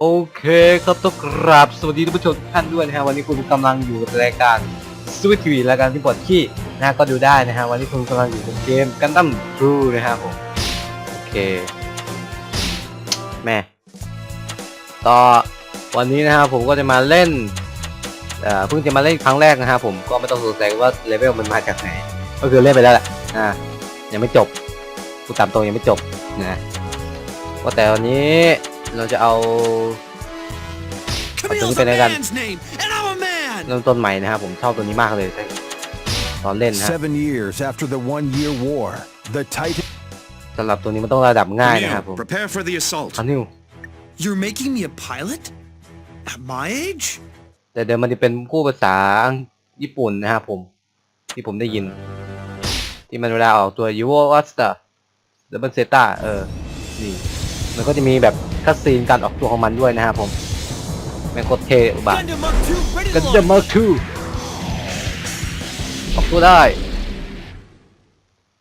โอเคครับต้องกราบสวัสดีท่านผู้ชมทุกท่านด้วยนะฮะวันนี้คุณกำลังอยู่กับรายการสวิตทีวีรายการที่ปวดขี้นะฮะก็ดูได้นะฮะวันนี้คุณกำลังอยู่ในเกมกันดั้มทรูนะฮะผมโอเคแม่ต่อวันนี้นะฮะผมก็จะมาเล่นเอ่อเพิ่งจะมาเล่นครั้งแรกนะฮะผมก็ไม่ต้องสงสัยว่าเลเวลมันมาจากไหน ก็คือเล่นไปแล้วแหละอ่ายังไม่จบพูตามตรงยังไม่จบนะว่าแต่วันนี้ เราจะเอา Camille's Tôi a nghĩ cái này man's name, and I'm a man. เริ่มต้นใหม่นะครับผมชอบตัวนี้มากเลยตอนเล่นนะฮะ Seven years after the one year war, the Titan สำหรับตัวนี้มันต้องระดับง่ายนะครับผม prepare for the assault. คันนิว You're making me a pilot? At my age? แต่เดิมมันจะเป็นผู้ภาษาญี่ปุ่นนะครับผม ที่ผมได้ยิน ที่มันเวลาออกตัวยูโ a วัสเตอร์หรือบันเซต้าเออนี่ มันก็จะมีแบบคัสซีนการออกตัวของมันด้วยนะครับผมแม่งโคตรเท่อุบะ Gundam Mark II, ready กัน to จะ launch. มาคือออกตัวได้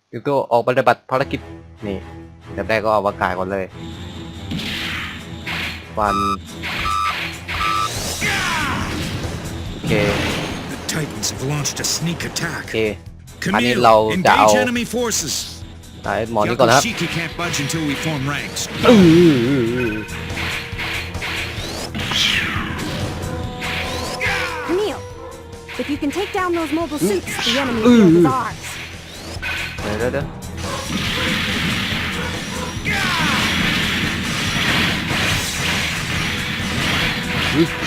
อยู่ตัวออกปฏิบัติภารกิจนี่จำได้ก็อวกาศก่อนเลยฟันโอเค The Titans have launched a sneak โอ attack. เคอันนี้เราจะเอา ตายหมอนี้ก่อนนะครับเดี๋ยวเดี๋ยว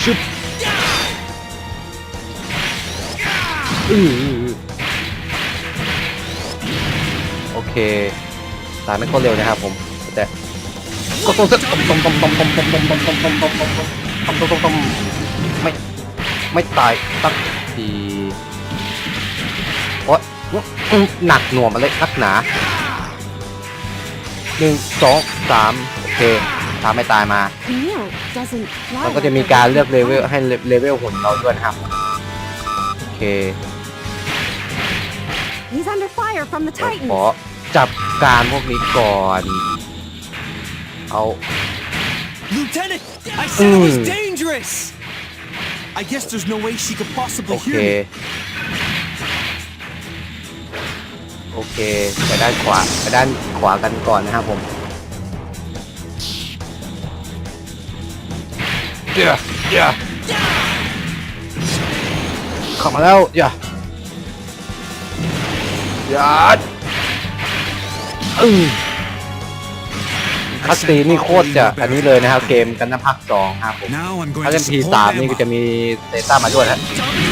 ชึบอือ เคตายไม่ก็เร็วนะครับผมแต่ก็ต้องต้มต้มต้มต้มต้มต้มต้มต้มต้มต้มต้มต้มต้มต้มต้มต้มต้มไม่ไม่ตายสักทีโอ๊ยอื้อหนักหน่วงมาเลยนักหนาหนึ่งสองสามโอเคตามไม่ตายมา Camille doesn't fly มันก็จะ like มี a การเลือกเล regular เวล pilot. ให้เลเวลหุ่นเราด้วยนะครับโอเค He's under fire from the ขอ Titans. จับการพวกนี้ก่อน เอา Lieutenant, I said it was Mm. dangerous. I guess there's no way she could โอ possibly เค hear me. โอเคไปด้านขวาไปด้านขวากันก่อนนะครับผมเดี๋ยวเดี๋ยวเข้ามาแล้วอย่าอย่าอือคัสตีนนี่โคตรจะอันนี้เลยนะครับเกมกันนะภาคสองครับผม Now I'm ถ้า going เล่ to นพี support สามนี่ก็ Emma. จะมีเซต้ามาด้วยนะ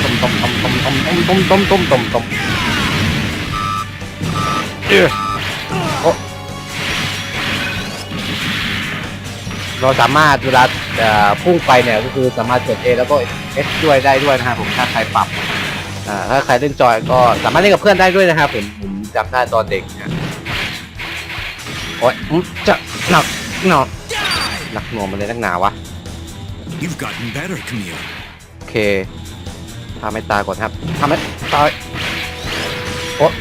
ต้มต้มต้มต้มต้มต้มต้มต้มต้มต้มต้มเอ้ยโอ้เราสามารถเวลาเอ่อพุ่งไปเนี่ยก็คือสามารถกด A แล้วก็ F ด้วยได้ด้วยนะครับผมถ้าใครปรับอ่าถ้าใครเล่นจอยก็สามารถเล่นกับเพื่อนได้ด้วยนะครับผมผมจำได้ตอนเด็กนะ โอ้ยอื้อจะหนักหนักหนักหน่วงมาเลยนักหนาวะ You've gotten better, Camille. โอเคทำให้ตายก่อนครับทำให้ตายโอ๊ะ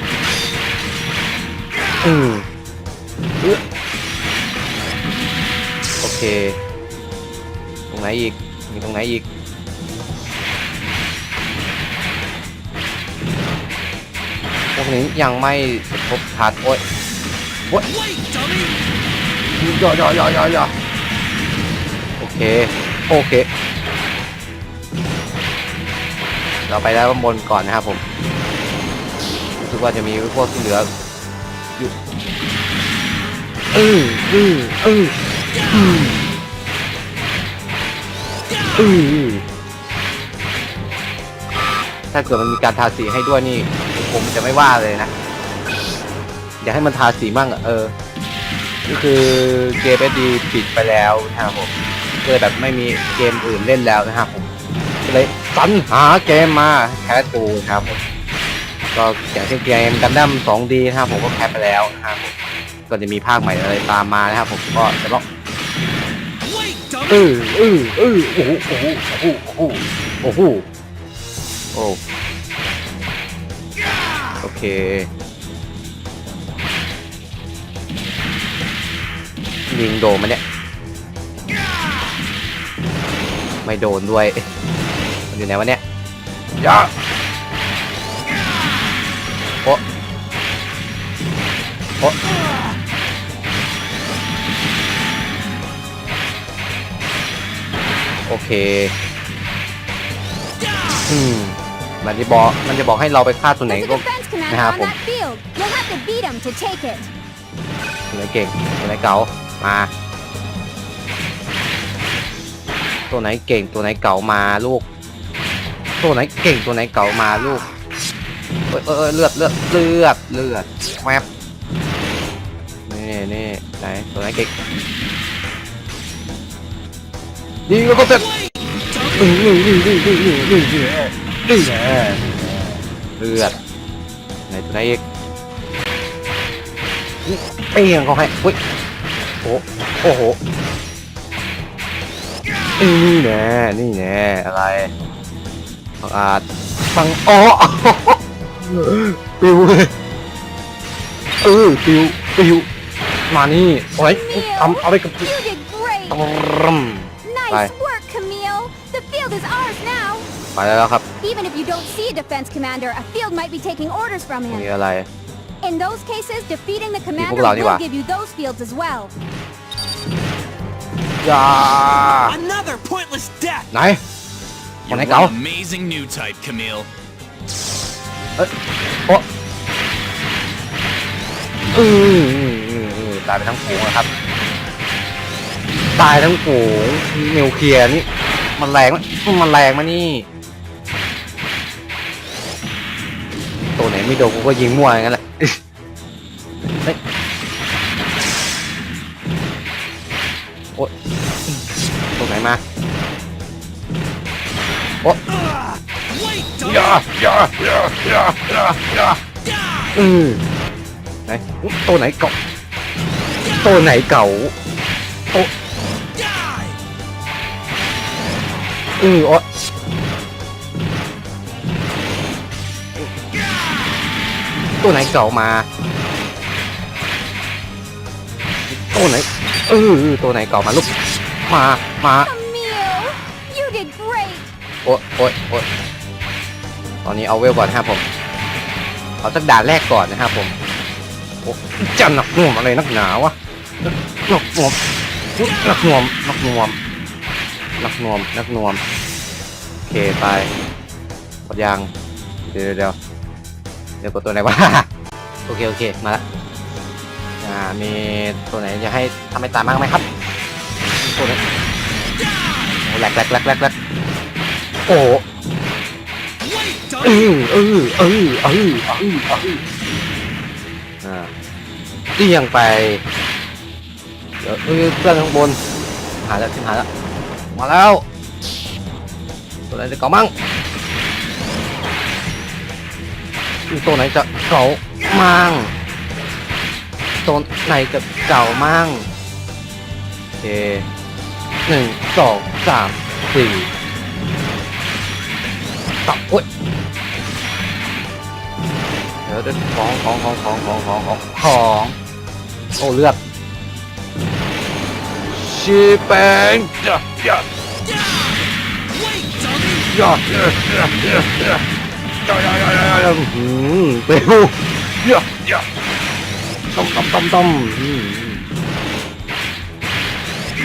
อืมเอื้อโอเค ตรงไหนอีก มีตรงไหนอีก พวกนี้ยังไม่พบทัดโอ๊ย Wait, dummy! ย่อย่อย่อย่อย่อโอเค โอเค เราไปแล้วบนก่อนนะครับผมรู้สึกว่าจะมีพวกที่เหลืออยู่อืออืออืออืออือถ้าเกิดมันมีการทาสีให้ด้วยนี่ ผมจะไม่ว่าเลยนะ อยากให้มันทาสีมั่งอะเออ ก็คือเกม SD ปิดไปแล้วนะครับผมก็เลยแบบไม่มีเกมอื่นเล่นแล้วนะครับผมก็เลยสรรหาเกมมาแคสดูนะครับผมก็อย่างเช่นเกมกันดั้ม 2D นะครับผมก็แคสไปแล้วนะครับผมก็จะมีภาคใหม่อะไรตามมานะครับผมก็จะลอง Wait, เออเออเออโอ้โหโอ้โหโอ้โหโอ้โหโอ้โอเค ยิงโดนมันเนี่ย ไม่โดนด้วย มันอยู่ไหนวะเนี่ยยาโอะโอะโอเคอืมมันจะบอกมันจะบอกให้เราไปฆ่าตัวไหน There's a ก็ defense commander Nah, on ผม that field. You'll have to beat him to take it. ตัวไหนเก่งตัวไหนเก่า ตัวไหนเก่งตัวไหนเก่ามาลูก ตัวไหนเก่งตัวไหนเก่ามาลูกเออเลือดเลือดเลือดเลือดแวบนี่นี่ไหนตัวไหนเก่งยิงแล้วก็เสร็จนี่นี่นี่นี่นี่นี่นี่นี่นี่แหละเลือดไหนตัวไหนอีกเปี้ยงเขาให้อุ้ยโอ้โอ้โห นี่แน่ นี่แน่ อะไรบังอาจบังอ๋อปิวเลยเออปิวปิวมานี่โอ้ยทำเอาไปกับ You did great. ตรม Nice work, Camille. The field is ours now. ไปแล้วครับ Even if you don't see a defense commander, a field might be taking orders from มี him. อะไร In those cases, defeating the commander pokok lao ni, will Wak. give you those fields as well. อย่า Another pointless death! ไหน You're Wanna go? an amazing new type, Camille. โอ้อืออืออืออือตายไปทั้งฝูงอะครับ ตายทั้งฝูงนิวเคลียร์นี่ มันแรงมั้ยมันแรงมานี่ ตัวไหนไม่โดนกูก็ยิงมั่วอย่างนั้นแหละเฮ้ย มาโอ๊ะ Wait, อย่าย่าย่าย่าย่าย่าอืมไหนตัวไหนเก่าตัวไหนเก่า Die! อือโอ๊ะตัวไหนเก่ามาตัวไหนออเออตัวไหนเก่ามาลูกมามา โอ๊ยโอ๊ยโอ๊ยตอนนี้เอาเวลก่อนนะครับผม เอาสักด่านแรกก่อนนะครับผม โอ้จะหนักหน่วมอะไรนักหนาวะหนักหน่วมหนักหน่วมหนักหน่วมหนักหน่วมหนักหน่วม โอเคไปกดยังเดี๋ยวเดี๋ยวเดี๋ยวกดตัวไหนวะ โอเคโอเคมาละอ่ามีตัวไหนจะให้ทำให้ตามบ้างไหมครับตัวนโอ้แหลกแหลกแหลกแหลกแหลก โอ้เออเออเออเออเออเอออ่าเลี่ยงไปเดี๋ยวเออเพื่อนข้างบนหาแล้วขึ้นหาแล้วมาแล้วตัวไหนจะเก่ามั่งตัวไหนจะเก่ามั่งตัวไหนจะเก่ามั่งโอเคหนึ่งสองสามสี่ ตับโอ๊ยเดี๋ยวเดี๋ยวของของของของของของของของโอ้เลือดชีแปงย่าย่า Wait, dummy! ย่าย่าย่าย่าย่าย่าย่าย่าย่าย่าหืมเปรี้ยวย่าย่าต้มต้มต้มต้มอืม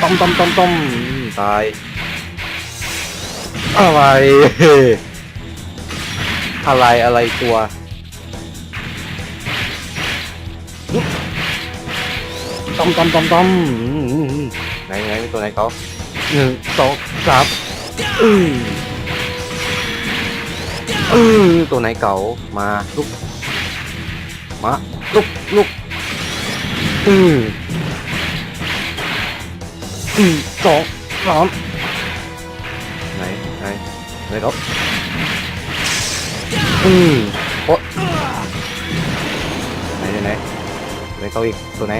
ต้มต้มต้มต้มอืมตายอะไร อะไรอะไรตัวต้มต้มต้มต้มอืมอืมอืมไหนไหนมีตัวไหนเขาหนึ่งสองสามอืออือตัวไหนเก่ามาลุกมาลุกลุกอืออือสองสามไหนไหนไหนเขา อือโอ๊ะไหนไหนไหนไหนเขาอีกตัวไหน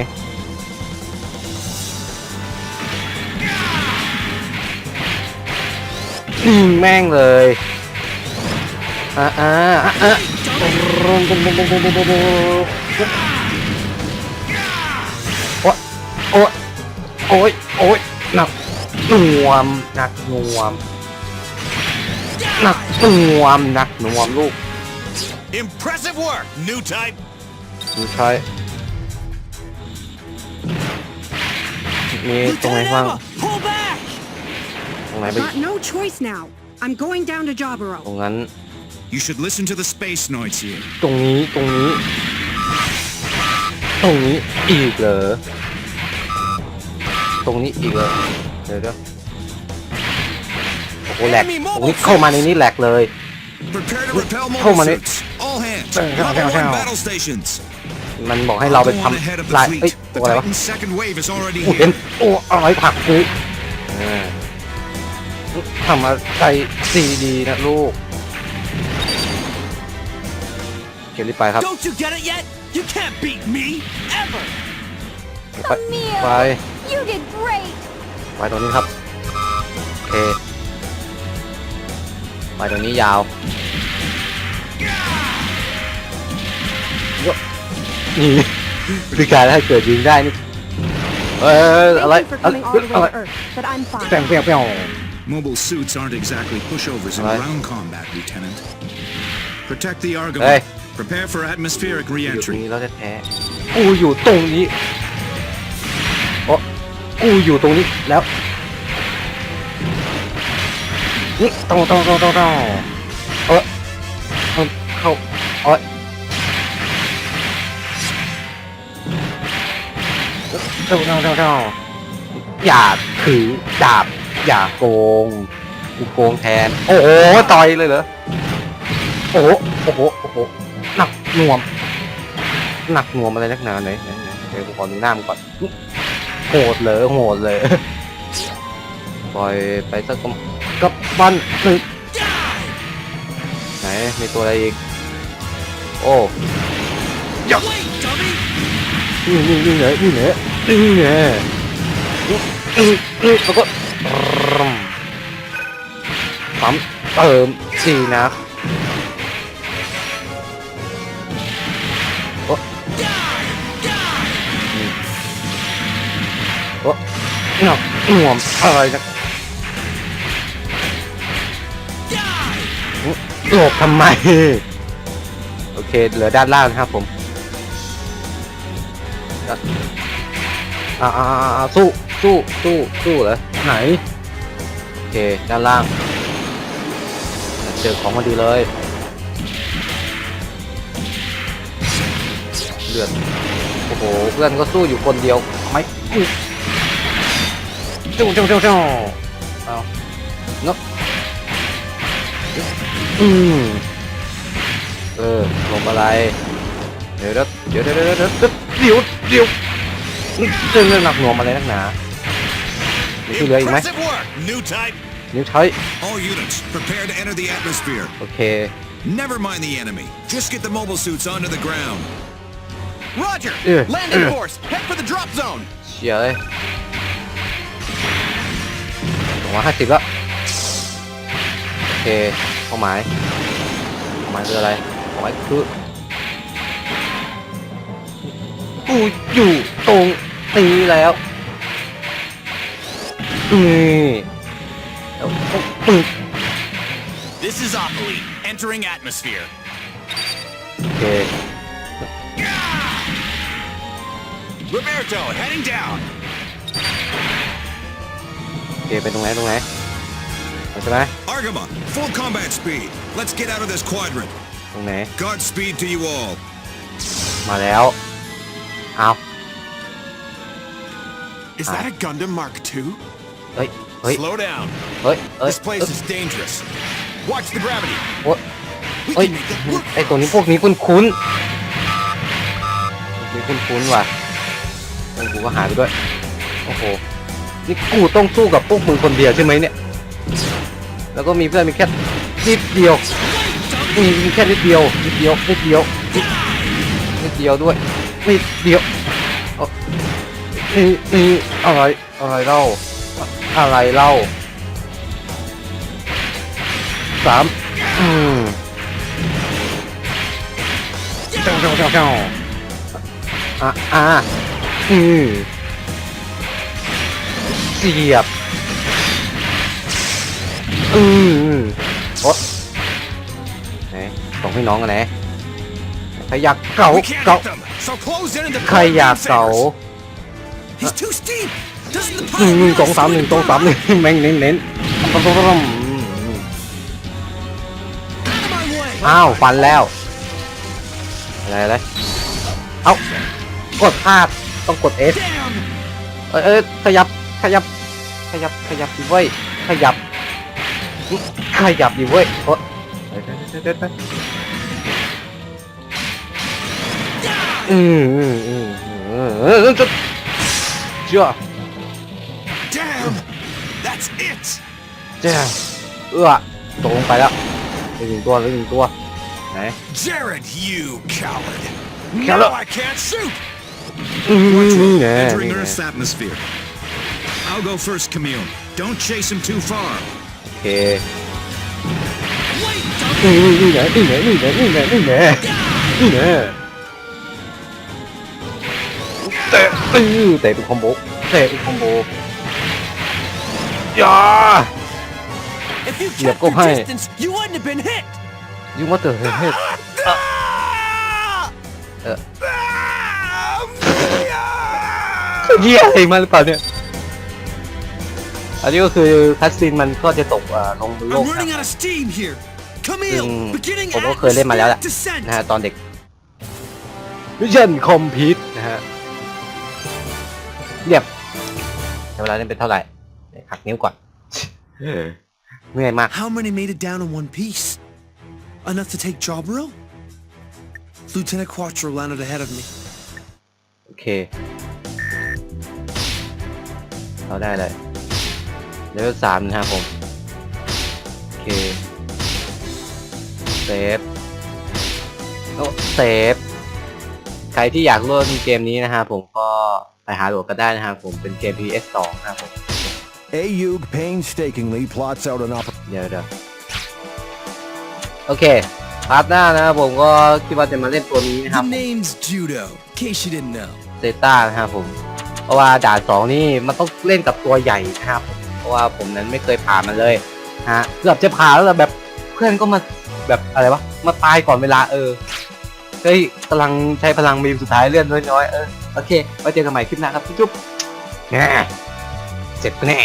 ยิงแม่งเลยอ่าอ่าอ่าอ่าโอ๊ยโอ๊ยโอ๊ยโอ๊ยหนักหน่วมหนักหน่วม นักหน่วมหนักหน่วมลูก Impressive work, new type. ดูใช้มีตรงไหน Lieutenant บ้าง Emma, pull back. ตรงไหน I've ไป got no choice now. I'm going down to ต Jaburo. รงนั้น You should listen to the space noise here. ตรงนี้ ตรงนี้ ตรงนี้อีกเหรอ ตรงนี้อีกเหรอ เดี๋ยวเดี๋ยว โอ้โหแหลก Enemy ต mobile รงนี้เข้ามาในนี้แหลกเลย Prepare to repel Hold mobile on, suits. All hands. Hang on, hang on, Level hang one on. battle stations. มันบอกให้เราไป Go on ahead of ทำลาย the เอ้ย fleet. ตั The วอะไรวะ Titan's second wave is already โอ้เห็น here. โอ้อะไรผลักกูอ่าทำอะไรซีดีนะลูกเกลีไปครับ Don't you get it yet? You can't beat me ever. ไปไป You did great. ไปตรงนี้ครับโอเค ไปตรงนี้ยาวยกนี่คือการให้เกิดยิงได้นี่เออ Thank อะไร you for อะไร coming all the way อะไร to Earth, but I'm แปลง fine. แปลงแปลง Mobile suits aren't exactly pushovers in Right. ground combat, Lieutenant. Protect the Hey. Argonauts. Prepare for atmospheric อยู่ตรง re-entry. นี้แล้วแท้ๆกูอยู่ตรงนี้โอ้กูอยู่ตรงนี้แล้ว นี่ตรงตรงตรงตรงตรงเออเข้าเข้าเอ้ยตรงตรงตรงตรงอย่าถือดาบอย่าโกงกูโกงแทน โอ้โหต่อยเลยเหรอโอ้โหโอ้โหโอ้โหหนักหน่วมหนักหน่วมอะไรนักหนาไหนไหนไหนเดี๋ยวกูขอดูหน้ามันก่อนโหดเลยโหดเลยปล่อยไปสักก กับบันหนึ่งไหนมีตัวอะไรอีก โอ้ยัก Wait, dummy! นี่นี่นี่เหนอนี่เหนอนี่เหนอนี่นี่นี่แล้วก็รึมปั๊มเติมสีนะโอ้นี่โอ้หนักหน่วมอะไรนะ โลกทำไม โอเค เหลือด้านล่างนะครับผมอ่าอ่าอ่าอ่าสู้ สู้ สู้ สู้เหรอ ไหน โอเค ด้านล่าง เจอของมาดีเลย เลือด โอ้โห เพื่อนก็สู้อยู่คนเดียวทำไมอื้อจ้าจ้าจ้าจ้าเอาเนาะ อืมเออลงอะไร เดี๋ยวเดี๋ยวเดี๋ยวเดี๋ยวเดี๋ยวเดี๋ยวเดี๋ยวเดี๋ยวเรื่องเรื่องหนักหน่วงอะไรนักหนามีที่เหลืออีกไหม Impressive work, new type. นิ้วใช้ All units, prepare to enter the atmosphere. โอเค Never mind the enemy. Just get the mobile suits onto the ground. Roger! Yeah. Landing Yeah. force, head for the drop zone! เชียร์เลยสองร้อยห้าสิบแล้ว โอเค เป้าหมายเป้าหมายคืออะไรเป้าหมายคือกูอยู่ตรงนี้แล้วนี่แล้วก็ปึก This is Opoly, entering atmosphere. โอเค Roberto, heading down. โอเคไปตรงไหนตรงไหนเอา ใช่ไหม Argama, full combat speed. Let's get out of this quadrant. ตรงไหน Godspeed to you all. มาแล้วเอา Is that a Gundam Mark II? เฮ้ย เฮ้ย Slow down. เฮ้ยเฮ้ย This place is dangerous. Watch the gravity. โอ้ย We เฮ้ย can make that work. ไอตัวนี้พวกนี้คุ้นคุ้นๆพวกนี้คุ้นคุ้นๆว่ะเพื่อนกูก็หายไปด้วย โอ้โห นี่กูต้องสู้กับพวกมึงคนเดียวใช่ไหมเนี่ย แล้วก็มีเพื่อนมีแค่นิดเดียวมีมีแค่นิดเดียวนิดเดียวนิดเดียวนิดเดียวด้วยนิดเดียวอานี่นี่อะไรอะไรเล่าอะไรเล่าสามอืมเจ้าเจ้าเจ้าเจ้าอะอะอืมเสียบ อืมอืมโอ๊ะไหนส่งให้น้องกันไหนใครอยากเก่า We can't เก่า hit them, so close in and ใครอยากเก่า He's too steep. Doesn't the หนึ่ง pilot หนึ่งสองสามหนึ่งสองสามหนึ่งแม่งเน้นเน้นปั๊มปั๊มปั๊มปั๊มอืมอืม Out of my way. อ้าวฟันแล้ว อะไรอะไรเอ้ากดพลาดต้องกด S Damn. เอยเอยขยับขยับ ขยับขยับดิเว้ยขยับ ขยับดิเว้ยโอ๊ยเดี๋ยวเดี๋ยวเดี๋ยวเดี๋ยวอืมอืมอืมอืมอืมอืมจะเจ้า Damn! That's it! เจ้าเอื้อตกลงไปแล้วเหลือหนึ่งตัวเหลือหนึ่งตัว ไหน Jared, you coward! Coward. Now I can't shoot! อืมนี่แน่ Entering นี่แน่ Earth's atmosphere. I'll go first, Camille. Don't chase him too far. อเคนี่นี่นี่แน่นี่แน่นี่แน่นี่แน่นี่แน่นี่แน่เตะอื้อเตะเป็นคอมโบเตะเป็นคอมโบอย่า If you Yeah, kept go your ahead. distance, you wouldn't have been hit. ยูมาเตอร์เฮ็ด Ah! เออเยี่ยอะไรมาหรือเปล่าเนี่ย อันนี้ก็คือคัสซินมันก็จะตกอ่าลงบนโล I'm ก running out of steam here. Camille, Mm, beginning ผมก็เคยเล่นมาแล้วแหละ atmospheric descent. นะฮะตอนเด็กมิชชั่นคอมพิวนะฮะเรียบใช้เวลาเล่นเป็นเท่าไหร่เดี๋ยวหักนิ้วก่อนเหนื่อยมาก How many made it down in one piece? Enough to take Jobro? Lieutenant Quattro landed ahead of me. โอเค เราได้เลย เลเวลสามนะครับผม โอเค เซฟโอ้เซฟ ใครที่อยากเล่นเกมนี้นะฮะผมก็ไปหาโหลดก็ได้นะครับผม เป็นเกม PS2 นะครับผม Ayug painstakingly plots out an operation. เดี๋ยวเดี๋ยวโอเค พาร์ทหน้านะครับผมก็คิดว่าจะมาเล่นตัวนี้นะครับ The name's Judo, in case you didn't know. เซต้านะครับผม เพราะว่าด่านสองนี่มันต้องเล่นกับตัวใหญ่นะครับผมเพราะว่าผมนั้นไม่เคยผ่านมันเลยฮะเกือบจะผ่านแล้วแต่แบบเพื่อนก็มาแบบอะไรวะมาตายก่อนเวลาเออเฮ้ยกำลังใช้พลังบีมสุดท้ายเลื่อนน้อยๆเออโอเคไว้เจอกันใหม่คลิปหน้าครับจุ๊บๆแง่เจ็บแน่